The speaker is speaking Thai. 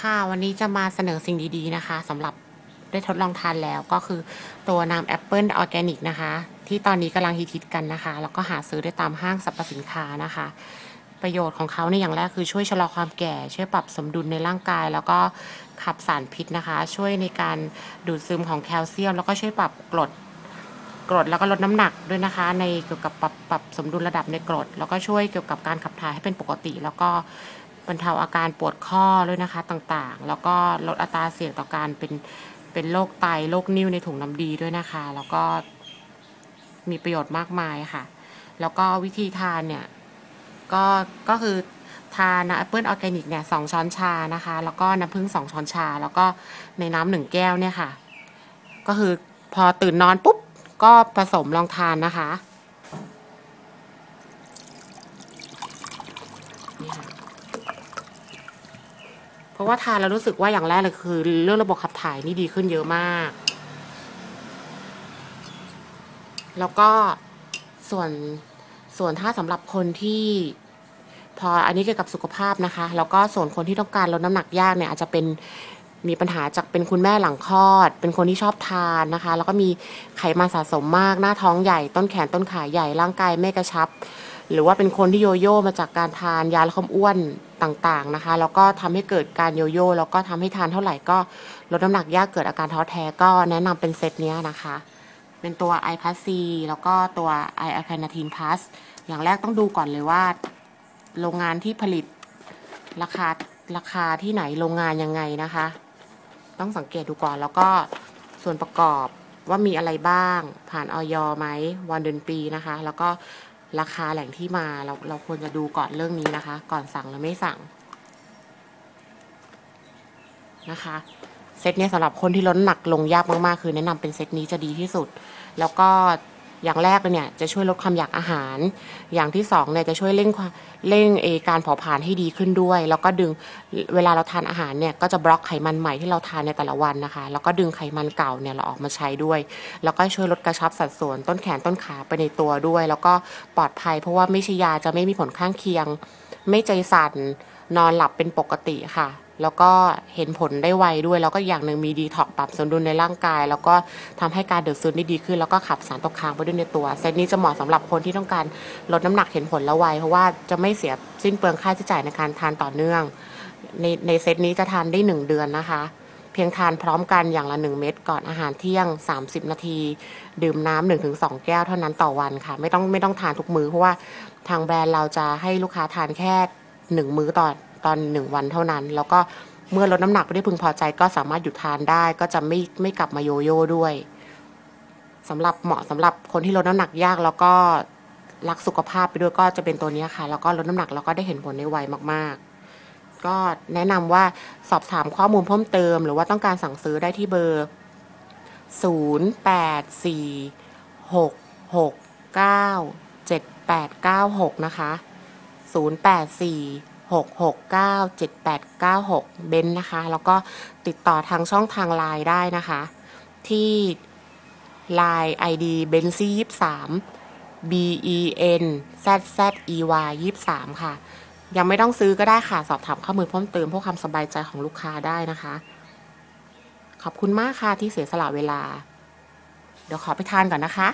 ค่ะวันนี้จะมาเสนอสิ่งดีๆนะคะสำหรับได้ทดลองทานแล้วก็คือตัวน้ำแอปเปิลออร์แกนิกนะคะ ที่ตอนนี้กำลังฮิตๆกันนะคะ แล้วก็หาซื้อได้ตามห้างสรรพสินค้านะคะ ประโยชน์ของเขาในยอย่างแรกคือช่วยชะลอความแก่ ช่วยปรับสมดุลในร่างกาย แล้วก็ขับสารพิษนะคะ ช่วยในการดูดซึมของแคลเซียม แล้วก็ช่วยปรับกรดกรดแล้วก็ลดน้ำหนักด้วยนะคะ ในเกี่ยวกับปรับปรับสมดุลระดับในกรด แล้วก็ช่วยเกี่ยวกับการขับถ่ายให้เป็นปกติ แล้วก็ บรรเทาอาการปวดข้อด้วยนะคะต่างๆ แล้วก็ลดอัตราเสี่ยงต่อการเป็นเป็นโรคไตโรคนิ่วในถุงน้ำดีด้วยนะคะ แล้วก็มีประโยชน์มากมายค่ะ แล้วก็วิธีทานเนี่ยก็ก็คือทานนะแอปเปิลออร์แกนิกเนี่ยสองช้อนชานะคะ แล้วก็น้ำผึ้งสองช้อนชา แล้วก็ในน้ำหนึ่งแก้วเนี่ยค่ะ ก็คือพอตื่นนอนปุ๊บ ก็ผสมลองทานนะคะนี่ค่ะ เพราะว่าทานแล้วรู้สึกว่าอย่างแรกเลยคือ เรื่องระบบขับถ่ายนี่ดีขึ้นเยอะมาก แล้วก็ส่วนส่วนถ้าสำหรับคนที่ พออันนี้เกี่ยวกับสุขภาพนะคะ แล้วก็ส่วนคนที่ต้องการลดน้ำหนักยากเนี่ยอาจจะเป็นมีปัญหาจากเป็นคุณแม่หลังคลอด เป็นคนที่ชอบทานนะคะ แล้วก็มีไขมันสะสมมาก หน้าท้องใหญ่ ต้นแขนต้นขาใหญ่ ร่างกายไม่กระชับ หรือว่าเป็นคนที่โยโย่มาจากการทานยาลดความอ้วนต่างๆนะคะ แล้วก็ทำให้เกิดการโยโย่แล้วก็ทำให้ทานเท่าไหร่ก็ลดน้ำหนักยากเกิดอาการท้อแท้ก็แนะนำเป็นเซตนี้นะคะ เป็นตัว i p a s c แล้วก็ตัว i a l k a n a t i n Plus อย่างแรกต้องดูก่อนเลยว่า โรงงานที่ผลิตราคาราคาที่ไหนโรงงานยังไงนะคะ ต้องสังเกตดูก่อนแล้วก็ส่วนประกอบว่ามีอะไรบ้างผ่านออยไหมวันเดือนปีนะคะ แล้วก็ ราคาแหล่งที่มาเราเราควรจะดูก่อนเรื่องนี้นะคะ ก่อนสั่งหรือไม่สั่งนะคะเซตเนี้ยสำหรับคนที่ลดหนักลงยากมากๆ คือแนะนำเป็นเซตนี้จะดีที่สุด แล้วก็ อย่างแรกเลยเนี่ยจะช่วยลดความอยากอาหาร อย่างที่สองเนี่ยจะช่วยเร่งเร่งเอการเผาผลาญให้ดีขึ้นด้วย แล้วก็ดึงเวลาเราทานอาหารเนี่ยก็จะบล็อกไขมันใหม่ที่เราทานในแต่ละวันนะคะ แล้วก็ดึงไขมันเก่าเนี่ยเราออกมาใช้ด้วย แล้วก็ช่วยลดกระชับสัดส่วนต้นแขนต้นขาไปในตัวด้วย แล้วก็ปลอดภัย เพราะว่าไม่ใช่ยาจะไม่มีผลข้างเคียง ไม่ใจสั่นนอนหลับเป็นปกติค่ะ แล้วก็เห็นผลได้ไวด้วย แล้วก็อย่างหนึ่งมีดีท็อกปรับสมดุลในร่างกาย แล้วก็ทำให้การดูดซึมได้ดีขึ้น แล้วก็ขับสารตกค้างไปด้วยในตัว เซตนี้จะเหมาะสำหรับคนที่ต้องการลดน้ำหนักเห็นผลแล้วไว เพราะว่าจะไม่เสียสิ้นเปลืองค่าใช้จ่ายในการทานต่อเนื่อง ในในเซตนี้จะทานได้ 1 เดือนนะคะ เพียงทานพร้อมกันอย่างละ 1 เม็ดก่อนอาหารเที่ยง 30 นาที ดื่มน้ำหนึ่งถึงสองแก้วเท่านั้นต่อวันค่ะ ไม่ต้องไม่ต้องทานทุกมือเพราะว่าทางแบรนด์เราจะให้ลูกค้าทานแค่หนึ่งมื้อต่อ ตอนหนึ่งวันเท่านั้น แล้วก็เมื่อลดน้ำหนักไม่ได้พึงพอใจก็สามารถหยุดทานได้ ก็จะไม่ไม่กลับมาโยโย่ด้วยสำหรับเหมาะสำหรับคนที่ลดน้ำหนักยากแล้วก็รักสุขภาพไปด้วยก็จะเป็นตัวนี้ค่ะ แล้วก็ลดน้ำหนักแล้วก็ได้เห็นผลในไวมากๆ ก็แนะนำว่าสอบถามข้อมูลเพิ่มเติม หรือว่าต้องการสั่งซื้อได้ที่เบอร์ 0 8 4 6 6 9 7 8 9 6 นะคะ 0 8 4 6 6 9 7 8 9 6 เบนนะคะ แล้วก็ติดต่อทางช่องทางไลน์ได้นะคะ ที่ Line ID เบนซี่ยี่สาม B E N Z Z E Y ยี่สามค่ะ ยังไม่ต้องซื้อก็ได้ค่ะ สอบถามข้อมูลเพิ่มเติมเพื่อความสบายใจของลูกค้าได้นะคะ ขอบคุณมากค่ะที่เสียสละเวลา เดี๋ยวขอไปทานก่อนนะคะ